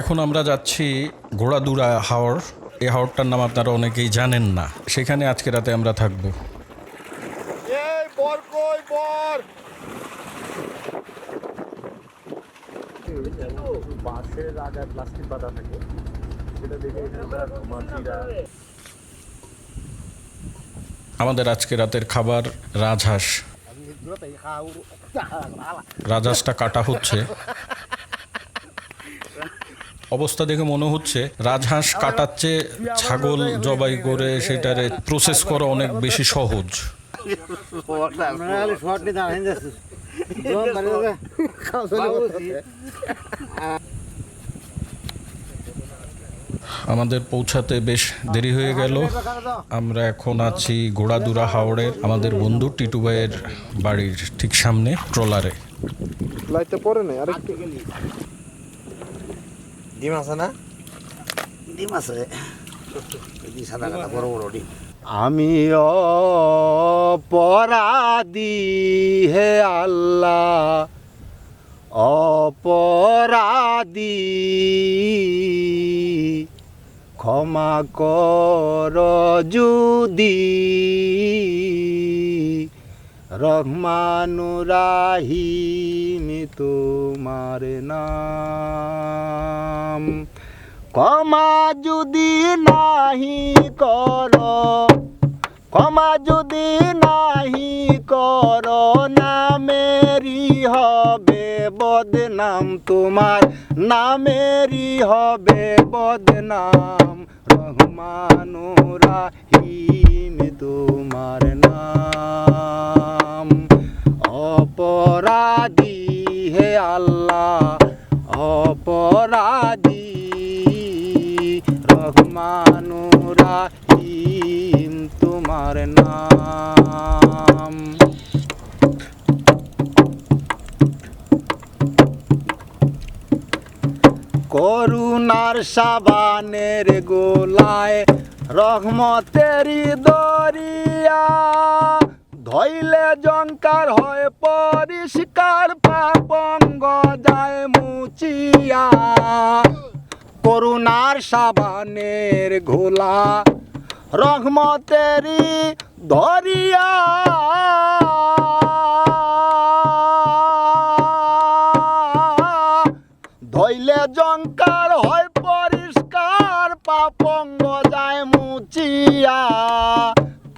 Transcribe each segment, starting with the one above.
এখন আমরা যাচ্ছি ঘোড়াদুরা হাওর। এই হাওরটার নাম আপনারা অনেকেই জানেন না। সেখানে আজকে রাতে আমরা থাকব। এই বর কই বর? বাঁশের আগায় প্লাস্টিক বাঁধা থাকে সেটা দেখে আমাদের আজকে রাতের খাবার রাজহাঁস। রাজহাঁসটা কাটা হচ্ছে। অবস্থা দেখে মনে হচ্ছে রাজহাঁস কাটাচ্ছে, ছাগল জবাই করে সেটারে প্রসেস করা অনেক বেশি সহজ। আমাদের পৌঁছাতে বেশ দেরি হয়ে গেল। আমরা এখন আছি ঘোড়াদুরা হাওড়ের, আমাদের বন্ধু টিটু ভাইয়ের বাড়ির ঠিক সামনে ট্রলারে। লাইটটা পরে নাই, আরেকটু। ডিম আছে না? ডিম আছে। সাদা কাটা বড় বড় ডিম। আমি অপরাধী হে আল্লাহ অপরাধী। ক্ষমা কর যদি। রহমানুরাহিম তোমার নাম। ক্ষমা যদি নাহি কর, ক্ষমা যদি নাহি কর নামেরি হবে বদনাম তোমার নামেরি হবে বদনাম। রহমানুরাহিম তোমার নাম। অপরাধী হে আল্লাহ অপরাধী। রহমানুরাহিম তোমার নাম। করুণার সাবানের গোলায় রহমতেরি দরিয়া। ধইলে জঙ্কার হয় পরিষ্কার পাপঙ্গ যায় মুচিয়া করুণার সাবানের ঘোলা রহমতেরি ধরিয়া যায় মুচিয়া।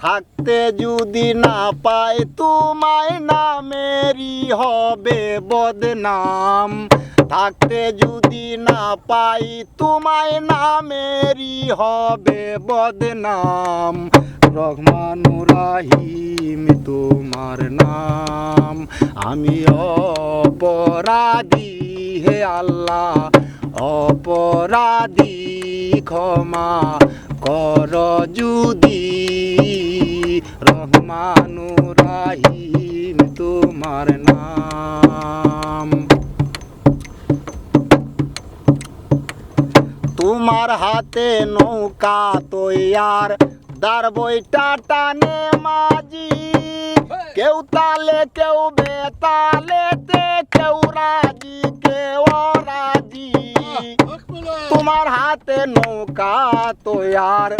থাকতে যদি না পাই তোমায় নামেরই হবে বদনাম। থাকতে যদি না পাই, তোমায় নামেরই হবে বদনাম। রহমানুরাহিম তোমার নাম। আমি অপরাধী হে আল্লাহ। অপরাধী ক্ষমা কর যদি। রহমানুরাহিম, তোমার নাম। তোমার হাতে নৌকা তৈয়ার, দার বইটা টানে মাঝি কেউ তালে, কেউ বেতালেতে, কেউ রাজি কেউ রাজি তোমার হাতে নৌকা তৈয়ার,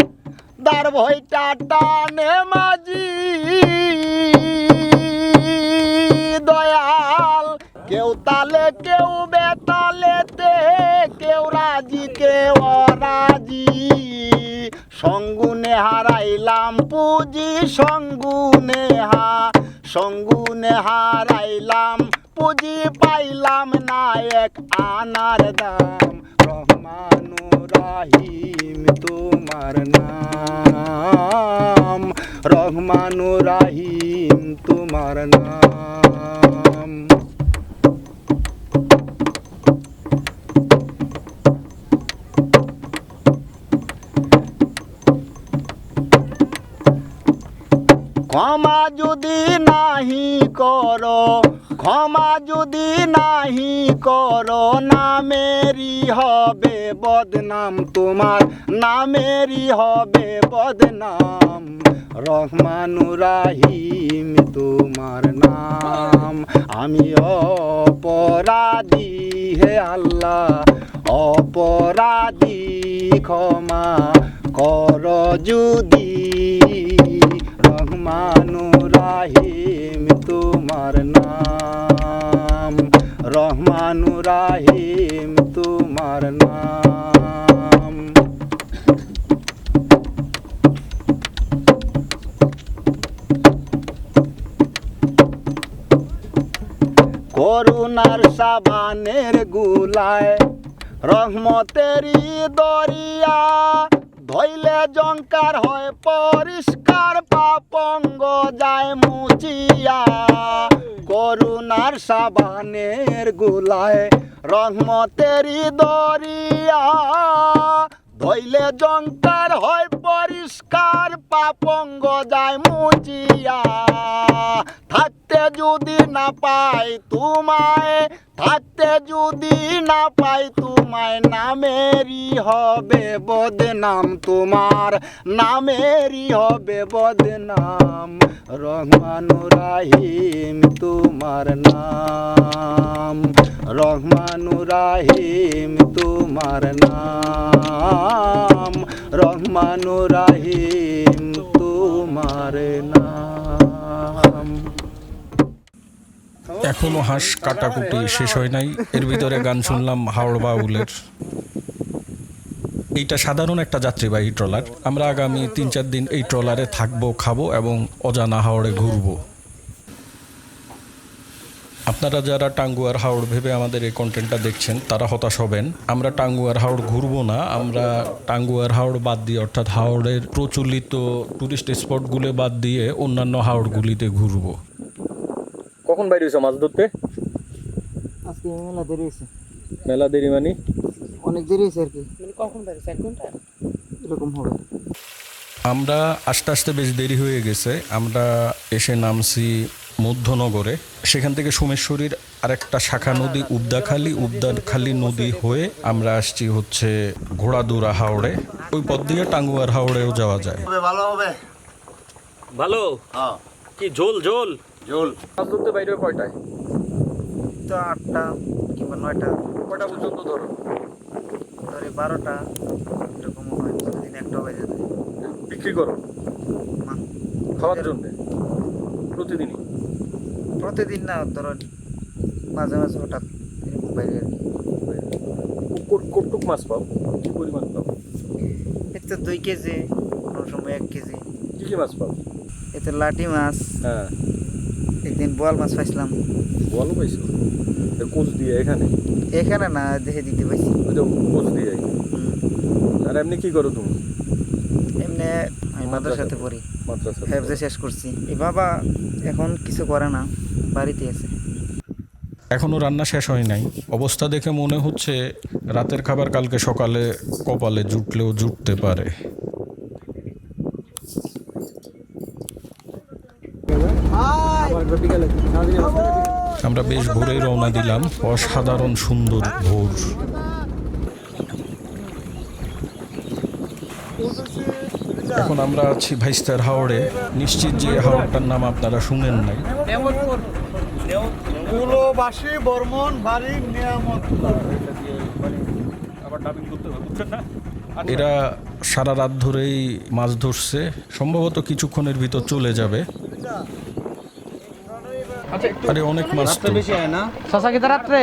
দার বইটা টানে মাঝি। দয়াল, কেউ তালে, কেউ বেতালেতে, কেউ রাজি কেউ রাজি সঙ্গুনে হারাইলাম পুঁজি, সঙ্গুনে হা সঙ্গুনে হারাইলাম পুঁজি পাইলাম না এক আনার দাম। রহমানুরাহিম তোমার নাম। রহমানুরাহিম তোমার নাম। ক্ষমা যদি নাহি করো, ক্ষমা যদি নাহি করো, নামেরই হবে বদনাম তোমার, নামেরই হবে বদনাম। রহমানুরাহিম তোমার নাম। আমি অপরাধী হে আল্লাহ, অপরাধী ক্ষমা কর যদি রহমানু রাহিম, তোমার নাম। রহমানু রাহিম, তোমার নাম। করুণার সাবানের গুলায় রহমতেরই দরিয়া, ধইলে জঙ্কার হয় পরিষ্কার। পাপঙ্গ যায় মুচিয়া। করুণার সাবানের গুলায় রহমতেরই দরিয়া। ধইলে জঙ্কার হয় পরিষ্কার, পাপঙ্গ যায় মুচিয়া। থাকতে যদি না পাই তোমায়, থাকতে যদি না পাই তোমায়, নামেরই হবে বদনাম তোমার, নামেরই হবে বদনাম। রহমানু রাহিম তোমার নাম রহমানু রাহিম তোমার নাম রহমানু রাহিম তোমার নাম। এখনও হাঁস কাটাকুটি শেষ হয় নাই। এর ভিতরে গান শুনলাম হাওড় বাউলের। এইটা সাধারণ একটা যাত্রীবাহী ট্রলার। আমরা আগামী তিন চার দিন এই ট্রলারে থাকব, খাব এবং অজানা হাওড়ে ঘুরবো। আপনারা যারা টাঙ্গুয়ার হাওড় ভেবে আমাদের এই কন্টেন্টটা দেখছেন, তারা হতাশ হবেন। আমরা টাঙ্গুয়ার হাওড় ঘুরবো না। আমরা টাঙ্গুয়ার হাওড় বাদ দিয়ে, অর্থাৎ হাওড়ের প্রচলিত টুরিস্ট স্পটগুলো বাদ দিয়ে অন্যান্য হাওড়গুলিতে ঘুরবো। কখন বাইরে হয়েছে? মাছ ধরতে? আজকে মেলা দেরি হয়েছে। মেলা দেরি মানে? অনেক দেরি হয়েছে আর কি। মানে কখন বেরোছে এক ঘণ্টা? এরকম হবে। আমরা আস্তে আস্তে বেশ দেরি হয়ে গেছে। আমরা এসে নামছি মধ্যনগরে। সেখান থেকে সোমেশ্বরীর আরেকটা শাখা নদী উবদাখালী উবদাখালী নদী হয়ে আমরা আসছি হচ্ছে ঘোড়াদুরা হাওড়ে। ওই পথ দিয়ে টাঙ্গুয়ার হাওড়েও যাওয়া যায়। ভালো হবে। ভালো? হ্যাঁ। কি ঝোল ঝোল? জল। মাছ ধরতে বাইরে কয়টায়? তো আটটা কিংবা নয়টা। কয়টা পর্যন্ত ধরো? ধরে বারোটা এরকম হয়। প্রতিদিন একটা বেজে যায়। বিক্রি করো? না। খাওয়ার জন্য? প্রতিদিনই? প্রতিদিন না ধরো মাঝে মাঝে হঠাৎ এরকম বাইরে আর কটুক মাছ পাও? কি পরিমাণ পাও? এতে দুই কেজি কোনো সময় এক কেজি। কি কি মাছ পাও? এতে লাঠি মাছ। হ্যাঁ। একদিন বোয়াল মাছ পাইছিলাম। বলো পাইছো? কোচ দিয়ে এখানে? এখানে না দেখে দিতে পাইছি। ওই যে কোচ দিয়ে? আর এমনি কি করো তুমি? এমনি আমি মাদ্রাসাতে পড়ি। মাদ্রাসা হেফজে শেষ করছি। এই বাবা এখন কিছু করে না বাড়িতে আছে। এখনও রান্না শেষ হয় নাই। অবস্থা দেখে মনে হচ্ছে রাতের খাবার কালকে সকালে কপালে জুটলেও জুটতে পারে। আমরা বেশ ভোরে রওনা দিলাম। অসাধারণ সুন্দর ভোর। এখন আমরা আছি ভাইস্তার হাওড়ে। নিশ্চিত যে হাওড়টার নাম আপনারা শুনেন নাই। কুলোবাসী বর্মন বাড়ির নিয়ামত। আবার ডাবিং করতে বুঝছেন না এরা সারা রাত ধরেই মাছ ধরছে। সম্ভবত কিছুক্ষণের ভিতর চলে যাবে। আরে অনেক মাছ তো। শশা কি রাত্রে?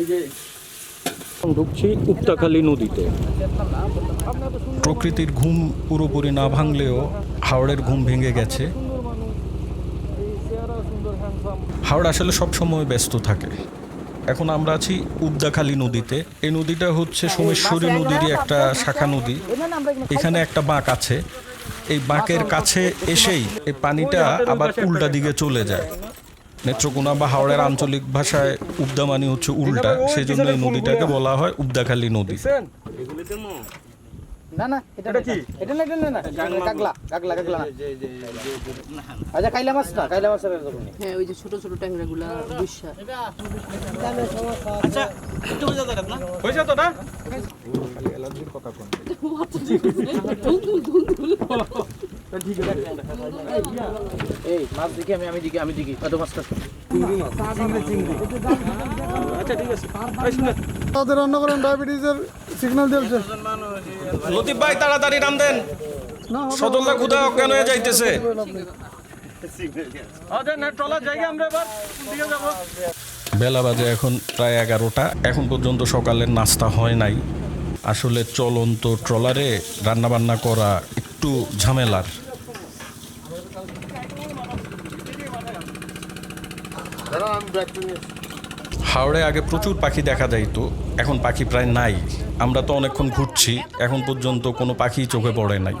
এই যে ঢুকছি উত্তাখালী নদীতে। প্রকৃতির ঘুম পুরোপুরি না ভাঙলেও হাওড়ের ঘুম ভেঙে গেছে। হাওড় আসলে সব সময় ব্যস্ত থাকে। এখন আমরা আছি উদ্দাখালী নদীতে। এই নদীটা হচ্ছে সোমেশ্বরী নদীরই একটা শাখা নদী। এখানে একটা বাঁক আছে। এই বাঁকের কাছে এসেই এই পানিটা আবার উল্টা দিকে চলে যায়। নেত্রকোনা বা হাওড়ের আঞ্চলিক ভাষায় উদ্দামানি হচ্ছে উল্টা। সেই জন্য এই নদীটাকে বলা হয় উদ্দাখালী নদী। না না এটা এটা কি? এটা না এটা না, না কাগলা কাগলা কাগলা আচ্ছা কাইলা মাছ না কাইলা মাছের এরকম হ্যাঁ ওই যে ছোট ছোট ট্যাংরা গুলা দুশা হয়েছে তো না? এই মাছ দেখি আমি আমি দেখি আমি দেখি। কত মাছটা তাদের রান্না করেন ডায়াবেটিসের সিগন্যাল দিয়েছে। লতিফ ভাই তাড়াতাড়ি রাম দেন। সদল্লা ক্ষুদা অজ্ঞান হয়ে যাইতেছে। বেলা বাজে এখন প্রায় এগারোটা। এখন পর্যন্ত সকালের নাস্তা হয় নাই। আসলে চলন্ত ট্রলারে রান্নাবান্না করা একটু ঝামেলার। হাওড়ে আগে প্রচুর পাখি দেখা যাইতো এখন পাখি প্রায় নাই। আমরা তো অনেকক্ষণ ঘুরছি এখন পর্যন্ত কোনো পাখি চোখে পড়ে নাই।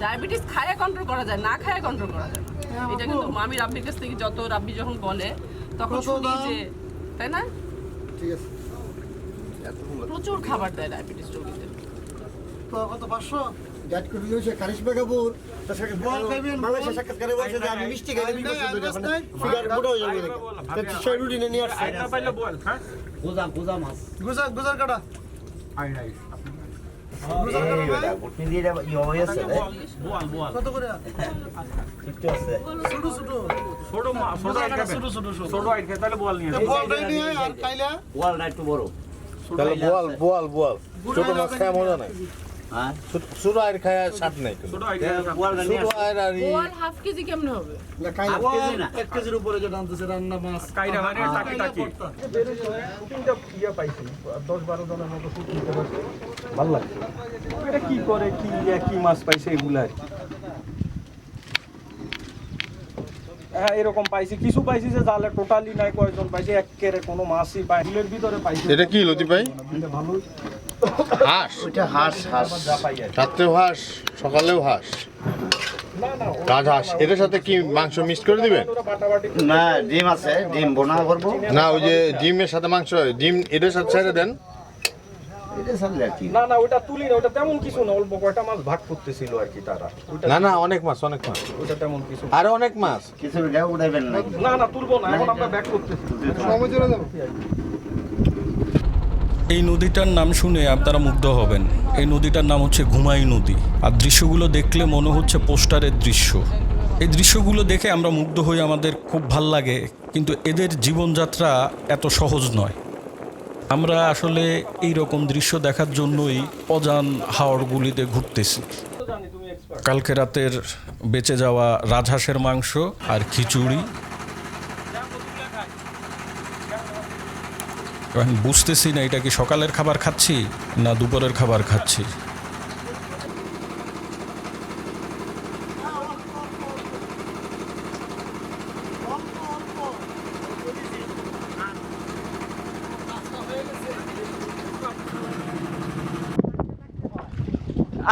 ডায়াবেটিস খায় কন্ট্রোল করা যায় না খায় কন্ট্রোল করা যায়। এটা কিন্তু আমি রাব্বির কাছ থেকে যত রাব্বি যখন বলে তখন শুনি যে তাই না? ঠিক আছে। প্রচুর খাবার দেয় ডায়াবেটিস রোগীদের। কত পাঁচশো? ডায়েট করে দিয়েছে কারিশমা কাপুর তার সাথে সাক্ষাৎকারে বলছে যে আমি মিষ্টি এখন হয়ে যাবে সে রুটিনে নিয়ে আসছে বোয়াল ছোট মাছ খায় মজা নাই ছোট- ছোট আয়ের খায় স্বাদ নাই ছোট আয়ের আর ই- হাফ কেজি কেমনে হবে? না, খাইলে এক কেজির উপরে যেটা আনতেছে রান্না মাছ। এটা কি করে কি কি মাছ পাইছে এগুলা আর কি। হ্যাঁ এরকম পাইছি। কিছু পাইছি যে জালে টোটালি নাই কয়জন পাইছে একেরে কোনো মাছই পাই ভিতরে পাইছি। এটা কি লতি ভাই? হাঁস? ওইটা হাঁস হাঁস। রাত্রেও হাঁস সকালেও হাঁস? রাজ হাঁস এটার সাথে কি মাংস মিক্স করে দিবেন? না ডিম আছে ডিম বোনা করব। না ওই যে ডিমের সাথে মাংস হয়, ডিম এটার সাথে ছেড়ে দেন। না না ওটা তুলি না ওটা তেমন কিছু না অল্প কয়টা মাছ ভাগ করতেছিল আর কি তারা। না না অনেক মাছ অনেক মাছ। ওইটা তেমন কিছু আরও অনেক মাছ। কিছু উঠাইবেন না না না তুলবো না এখন আমরা ব্যাক করতেছি। সময় চলে যাব। এই নদীটার নাম শুনে আপনারা মুগ্ধ হবেন। এই নদীটার নাম হচ্ছে ঘুমাই নদী। আর দৃশ্যগুলো দেখলে মনে হচ্ছে পোস্টারের দৃশ্য। এই দৃশ্যগুলো দেখে আমরা মুগ্ধ হই আমাদের খুব ভালো লাগে, কিন্তু এদের জীবনযাত্রা এত সহজ নয়। আমরা আসলে এই রকম দৃশ্য দেখার জন্যই অজান হাওড়গুলিতে ঘুরতেছি। কালকে রাতের বেঁচে যাওয়া রাজহাঁসের মাংস আর খিচুড়ি আমি বুঝতেছি না, এটা কি সকালের খাবার খাচ্ছি না দুপুরের খাবার খাচ্ছি?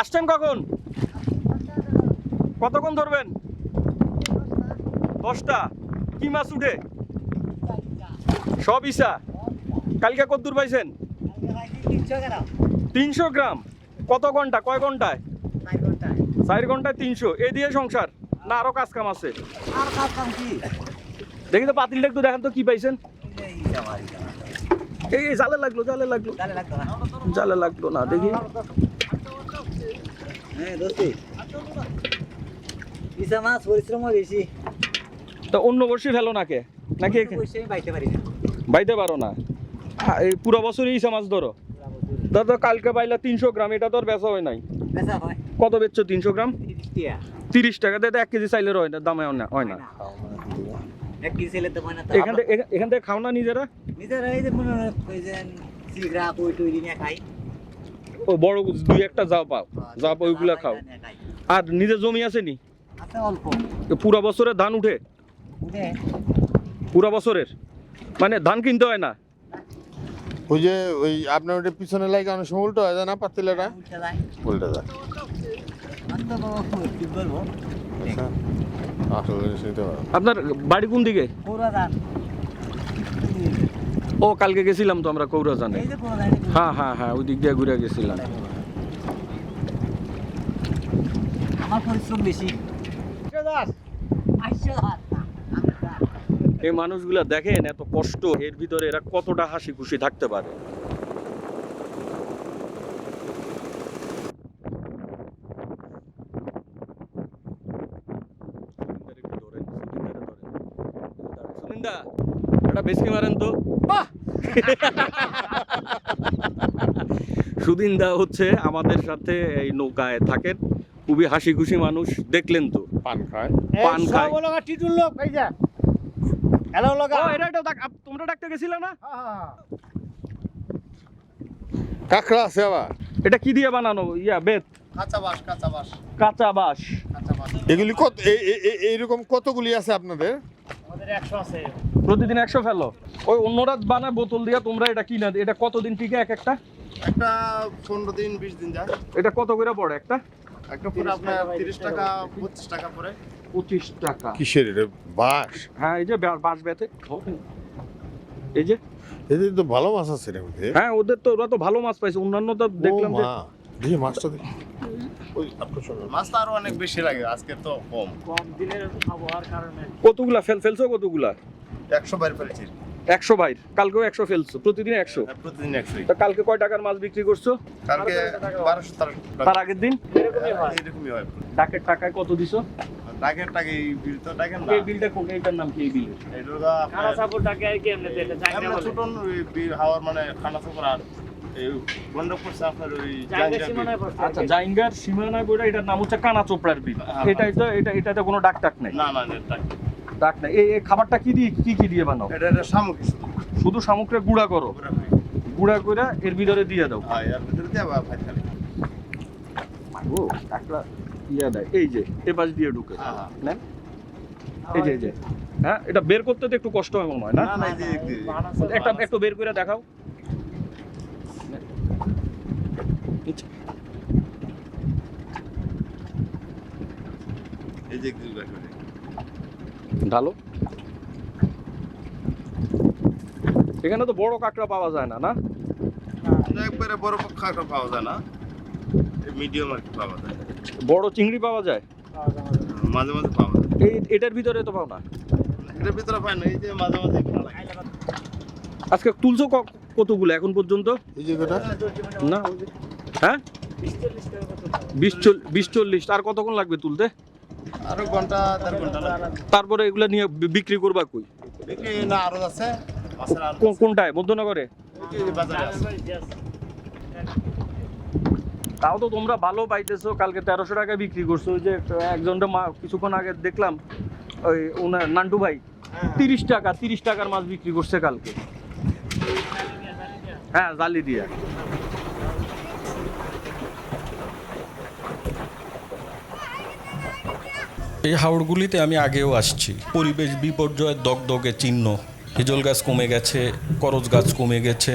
আসছেন কখন? কতক্ষণ ধরবেন? দশটা? কি মাছ উঠে? সব ইসা। কালকে কত দূর পাইছেন? তিনশো গ্রাম। কত ঘণ্টা? কয় ঘন্টায়? চার ঘন্টায় তিনশো। এ দিয়ে সংসার? না আরও কাজ কাম আছে? দেখি তো পাতিলটা একটু দেখেন তো কি পাইছেন? এই জালে লাগল জালে লাগল। জালে লাগল না দেখি। তা অন্য বর্ষি ফেলো নাকে? নাকি? বাইতে পারি না? এই পুরো বছরই ইসা মাছ ধরো। তো কালকে পাইলা তিনশো গ্রাম এটা তো আর বেচা হয় নাই। কত বেচছো তিনশো গ্রাম? তিরিশ টাকা তো এক কেজি চাইলে হয় না দামে হয় না হয় না। হয় এখান থেকে এখান- থেকে খাও না নিজেরা? নিজের এই যে মনে হয় যে সিগরা কই টই নিয়ে খাই। ও বড় দুই একটা যাও পাও। যা পাও ওইগুলা খাও। আর নিজের জমি আছে নি? আছে অল্প। পুরা বছরের ধান উঠে? উঠে। পুরা বছরের? মানে ধান কিনতে হয় না? ওই যে ওই আপনার ওটা পিছনে লাগে অনেক সময় উল্টো হয় না পাতিলেটা? উল্টে যায়। আপনার বাড়ি কোন দিকে? ও কালকে গেছিলাম তো আমরা কৌরাজানে। হ্যাঁ হ্যাঁ হ্যাঁ ওই দিক দিয়ে ঘুরে গেছিলাম। আমার পরিশ্রম বেশি। আইসো এই মানুষগুলা দেখেন এত কষ্ট এর ভিতরে এরা কতটা হাসি খুশি থাকতে পারে। এটা তো। সুদিন হচ্ছে আমাদের সাথে এই নৌকায় থাকেন খুবই হাসি খুশি মানুষ দেখলেন তো। পান খায়। পান খায়। লোক হ্যালো লগা ও এটা এটা ডাক- তোমরা ডাকতে গেছিলে না? কাঁকড়া আছে আবার। এটা কি দিয়ে বানানো? ইয়া বেত। কাঁচা বাস কাঁচা বাস কাঁচা বাঁশ। বাস এগুলি কত এই- এই- এই- এইরকম কতগুলি আছে আপনাদের? আমাদের একশো আছে। প্রতিদিন একশো ফেলো। ওই অন্যরা বানায় বোতল দিয়া তোমরা এটা কিনা এটা কতদিন টিকে এক একটা? একটা পনেরো দিন বিশ দিন যায়। এটা কত করে পড়ে একটা? একটা পুরো আপনার তিরিশ টাকা পঁচিশ টাকা পরে পঁচিশ টাকা। কিসের এটা? বাঁশ? হ্যাঁ এই যে বাঁশ বেতে এই যে। এদের তো ভালো মাছ আছে রে ওদের। হ্যাঁ ওদের তো ওরা তো ভালো মাছ পাইছে। অন্যান্য তো দেখলাম যে মাছটা দেখি ওই আপনার সঙ্গে। মাছটা আরও অনেক বেশি লাগে আজকে তো কম। কম দিনের আবহাওয়ার কারণে। কতগুলা? ফেল ফেলছো কতগুলা? একশো বাইরে ফেলেছি। একশো বাইর। কালকেও একশো ফেলছো প্রতিদিন একশো। প্রতিদিন একশোই তা কালকে কয় টাকার মাছ বিক্রি করছ? কালকে বারোশো তার আগের দিন? এরকমই হয়। এরকমই হয়। ডাকের টাকায় কত দিছো? টাকা এই বিল তো টাকেন না। এই বিলটা কোন এইটার নাম কি এই বিল? এটা খানা আর কি এমনিতে এটা জায়গা বলে। ছোট ওই বিল হাওয়ার মানে খানা আর আচ্ছা জাইঙ্গার এটার নাম হচ্ছে কানা চোপড়ার বিল। হ্যাঁ, এটাই তো এটা এটাতে কোনো ডাক টাক নেই। না না না, ডাক নেই এই খাবারটা কি দিয়ে কি কি দিয়ে বানাও এটা এটা সামগ্রী শুধু সামুকরে গুঁড়া করো গুঁড়া করে এর ভিতরে দিয়ে দাও হ্যাঁ এর ভিতরে দিয়ে আবার ভাত খালি ও একটা ইয়া দেয় এই যে এ পাশ দিয়ে ঢুকে হ্যাঁ, হ্যাঁ। নেন এই যে এই যে হ্যাঁ এটা বের করতে তো একটু কষ্ট হয় মনে হয় না না না এই যে একটা একটু বের করে দেখাও আচ্ছা, এই যে। ঢালো। এখানে তো বড় কাঁকড়া পাওয়া যায় না না? একবারে বড় পাওয়া যায় না। মিডিয়াম আর কি পাওয়া যায়। বড় চিংড়ি পাওয়া যায়? মাঝে মাঝে পাওয়া যায়। এই এটার ভিতরে তো পাও না এটার ভিতরে পায় না এই যে মাঝে মাঝে আজকে তুলছো কতগুলো এখন পর্যন্ত? এই যে না। হ্যাঁ? বিশ চল্লিশ। আর কতক্ষণ লাগবে তুলতে? আরও ঘণ্টা দেড় ঘণ্টা তারপরে এগুলো নিয়ে বিক্রি করবা কই? বিক্রি না আরও আছে। কোন- কোনটায়? মধ্যনগরে? তাও তো তোমরা ভালো পাইতেছো কালকে তেরোশো টাকা বিক্রি করছ। ওই যে একজনটা মা কিছুক্ষণ আগে দেখলাম ওই ওনার নান্টু ভাই তিরিশ টাকা তিরিশ টাকার মাছ বিক্রি করছে কালকে। হ্যাঁ জালি দিয়া। এই হাওড়গুলিতে আমি আগেও আসছি। পরিবেশ বিপর্যয়ের দগদগে চিহ্ন। হিজল গাছ কমে গেছে করজ গাছ কমে গেছে।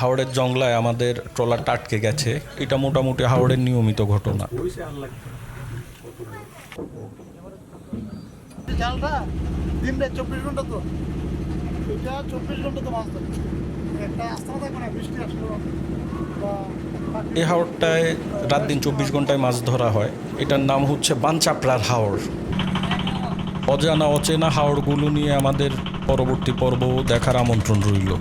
হাওড়ের জংলায় আমাদের ট্রলারটা আটকে গেছে। এটা মোটামুটি হাওড়ের নিয়মিত ঘটনা। চব্বিশ ঘণ্টা তো। চব্বিশ ঘণ্টা তো মাছ এই হাওড়টায় রাত দিন চব্বিশ ঘন্টায় মাছ ধরা হয়। এটার নাম হচ্ছে বানচাপড়ার হাওড় অজানা অচেনা হাওড়গুলো নিয়ে আমাদের পরবর্তী পর্ব দেখার আমন্ত্রণ রইল।